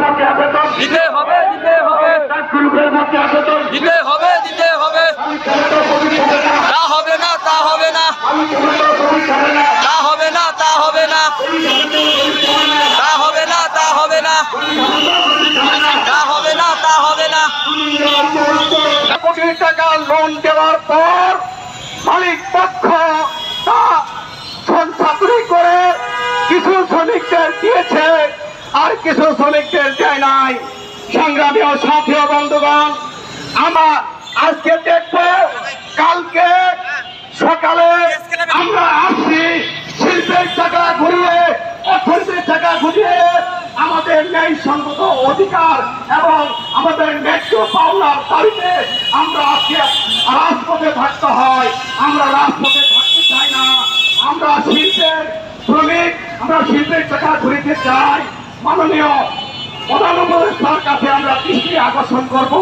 বকেয়া দিতে হবে দিতে হবে। গ্রুপের দিতে হবে দিতে হবে। তা হবে না। তা হবে না তা হবে না। তা হবে না। তা হবে না তা হবে না। তা হবে না। তা হবে না কোটি টাকা লোন দেওয়ার পর মালিক পক্ষ তা সঞ্চাতুরি করে কিছু শ্রমিকদের দিয়েছে। আর কিছু শ্রমিকদের দেয় নাই। সংগ্রামী ও সাথী বন্ধুগণ, আমরা আজকে দেখব, কালকে সকালে আমরা আসছি শিল্পের টাকা ঘুরিয়ে, অর্থনীতির টাকা ঘুরিয়ে আমাদের ন্যায় সঙ্গত অধিকার এবং আমাদের ন্যায্য পাওনার দাবিতে আমরা আজকে রাজপথে থাকতে হয়। আমরা রাজপথে থাকতে চাই না। আমরা শিল্পের শ্রমিক, আমরা শিল্পের টাকা ঘুরিতে চাই। মাননীয় প্রধানমন্ত্রীর কাছে আমরা দৃষ্টি আকর্ষণ করব।